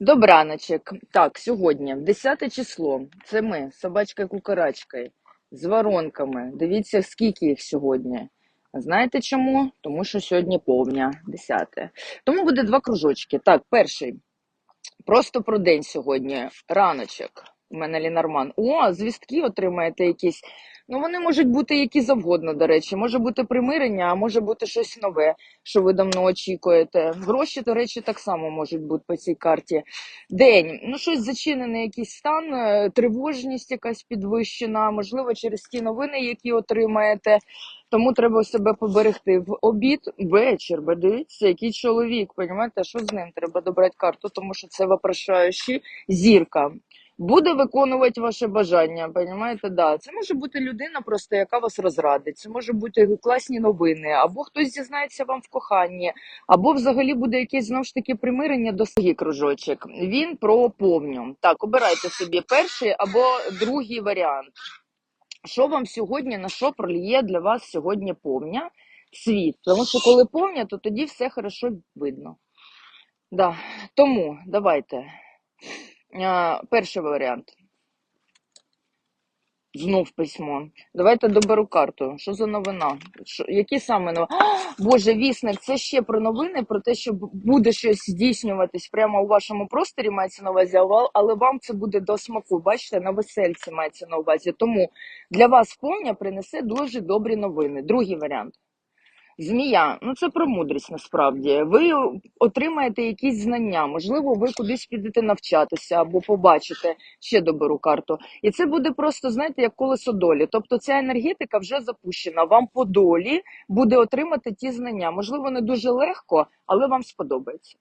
Добраночок. Так, сьогодні, 10 число. Це ми, собачка кукарачкою з воронками. Дивіться, скільки їх сьогодні. Знаєте чому? Тому що сьогодні повня, 10. Тому буде два кружочки. Так, перший. Просто про день сьогодні. Раночок. У мене Лінарман. О, звістки отримаєте якісь. Ну, вони можуть бути які завгодно, до речі. Може бути примирення, а може бути щось нове, що ви давно очікуєте. Гроші, до речі, так само можуть бути по цій карті. День. Ну, щось зачинений якийсь стан, е, тривожність якась підвищена, можливо, через ті новини, які отримаєте. Тому треба себе поберегти. В обід вечір. Бо дивіться, який чоловік. Понімаєте, що з ним треба добрати карту, тому що це вопрошаючий зірка. Буде виконувати ваше бажання, понімаєте? Да. Це може бути людина, просто яка вас розрадить. Це може бути класні новини, або хтось зізнається вам в коханні, або взагалі буде якесь знову ж таки примирення до свій кружочок. Він про повню. Так, обирайте собі перший або другий варіант. Що вам сьогодні на що проліє для вас сьогодні повня? Світ. Тому що коли повня, то тоді все хорошо видно. Да. Тому давайте. Перший варіант. Знов письмо. Давайте доберу карту. Що за новина? Що, які саме новини? Боже, вісник, це ще про новини, про те, що буде щось здійснюватись прямо у вашому просторі, мається на увазі, але вам це буде до смаку. Бачите, на весельці мається на увазі. Тому для вас повня принесе дуже добрі новини. Другий варіант. Змія, ну це про мудрість насправді. Ви отримаєте якісь знання, можливо, ви кудись підете навчатися або побачите ще доберу карту. І це буде просто, знаєте, як колесо долі. Тобто ця енергетика вже запущена. Вам по долі буде отримати ті знання. Можливо, не дуже легко, але вам сподобається.